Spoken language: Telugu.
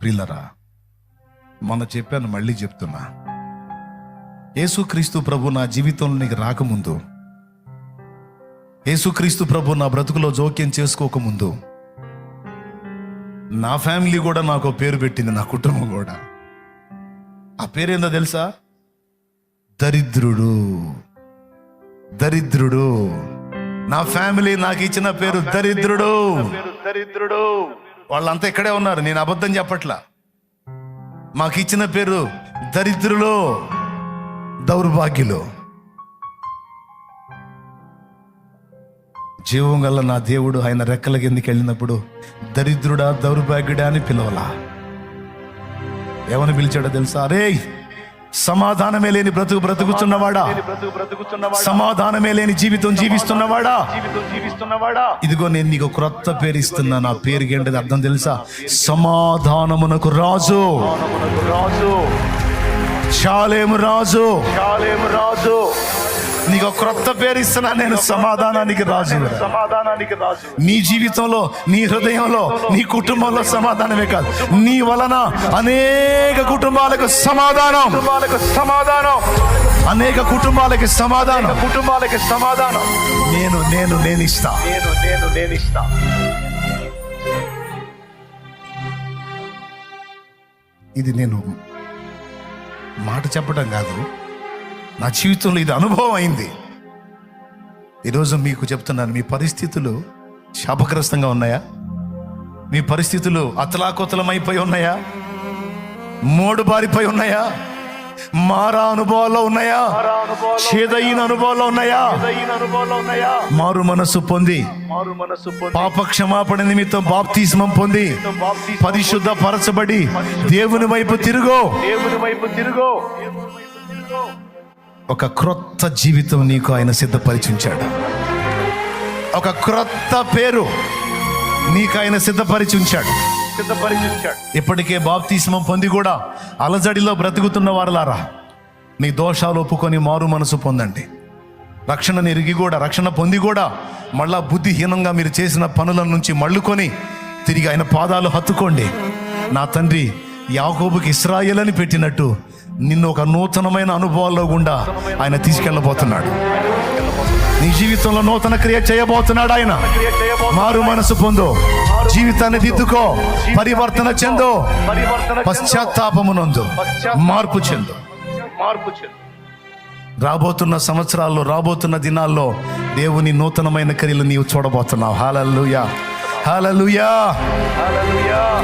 ప్రిల్లరా మొన్న చెప్పాను మళ్ళీ చెప్తున్నా. యేసుక్రీస్తు ప్రభు నా జీవితంలోనికి రాకముందు యేసుక్రీస్తు ప్రభు నా బ్రతుకులో జోక్యం చేసుకోకముందు నా ఫ్యామిలీ కూడా నాకు పేరు పెట్టింది నా కుటుంబం కూడా. ఆ పేరేందో తెలుసా? దరిద్రుడు. దరిద్రుడు. నా ఫ్యామిలీ నాకు ఇచ్చిన పేరు దరిద్రుడు. దరిద్రుడు. వాళ్ళంతా ఇక్కడే ఉన్నారు. నేను అబద్ధం చెప్పట్లా. మాకు ఇచ్చిన పేరు దరిద్రులు దౌర్భాగ్యులు. జీవం గల నా దేవుడు ఆయన రెక్కల కిందకి వెళ్ళినప్పుడు దరిద్రుడా దౌర్భాగ్యుడా అని పిలవలా. ఏమని పిలిచాడో తెలుసా? అరే సమాధానమే లేని బ్రతుకు బ్రతుకుతున్నవాడా? సమాధానమే లేని జీవితం జీవిస్తున్నవాడా? ఇదిగో నేను నీకు క్రొత్త పేరు ఇస్తున్నా. నా పేరు ఏంటది అర్థం తెలుసా? సమాధానమునకు రాజు. రాజు. చాలేము రాజు. చాలేము రాజు. నీకు క్రొత్త పేరు ఇస్తున్నా నేను సమాధానానికి రాజు. సమాధానానికి రాజు నీ జీవితంలో నీ హృదయంలో నీ కుటుంబంలో సమాధానమే కాదు. నీ వలన అనేక కుటుంబాలకు సమాధానం. కుటుంబాలకు సమాధానం అనేక కుటుంబాలకి సమాధానం. కుటుంబాలకి సమాధానం నేను నేను నేను ఇస్తా నేను నేను నేను ఇస్తా. ఇది నేను మాట చెప్పడం కాదు. నా జీవితంలో ఇది అనుభవం అయింది ఈరోజు మీకు చెప్తున్నాను మీ పరిస్థితులు శాపగ్రస్తంగా ఉన్నాయా? మీ పరిస్థితులు అతలాకుతలమైపోయి ఉన్నాయా? మోడు బారిపోయి ఉన్నాయా? మారా అనుభవాల్లో ఉన్నాయా? చేదైన అనుభవాల్లో ఉన్నాయా? మారు మనస్సు పొంది మారు పాప క్షమాపణ నిమిత్తం బాప్తిస్మం పొంది పరిశుద్ధ పరచబడి దేవుని వైపు తిరుగు. దేవుని వైపు తిరుగు. ఒక క్రొత్త జీవితం నీకు ఆయన సిద్ధపరిచి ఉంచాడు ఒక క్రొత్త పేరు నీకు ఆయన సిద్ధపరిచి ఉంచాడు సిద్ధపరిచాడు ఇప్పటికే బాప్తిస్మం పొంది కూడా అలజడిలో బ్రతుకుతున్న వారలారా మీ దోషాలు ఒప్పుకొని మారు మనసు పొందండి. రక్షణ ఎరిగి కూడా రక్షణ పొంది కూడా మళ్ళా బుద్ధిహీనంగా మీరు చేసిన పనుల నుంచి మళ్ళుకొని తిరిగి ఆయన పాదాలు హత్తుకోండి. నా తండ్రి యాకోబుకి ఇస్రాయేల్ అని పెట్టినట్టు నిన్ను ఒక నూతనమైన అనుభవాల్లో గుండా ఆయన తీసుకెళ్ళబోతున్నాడు. నీ జీవితంలో నూతన క్రియ చేయబోతున్నాడు ఆయన. మారు మనసు పొందు. జీవితాన్ని దిద్దుకో. పరివర్తన చెందు. పశ్చాత్తాపమునందు మార్పు చెందు మార్పు చెందు. రాబోతున్న సంవత్సరాల్లో రాబోతున్న దినాల్లో దేవుని నూతనమైన క్రియలు నీవు చూడబోతున్నావు. హాలల్లుయా హాలల్లుయా హల్లెలూయా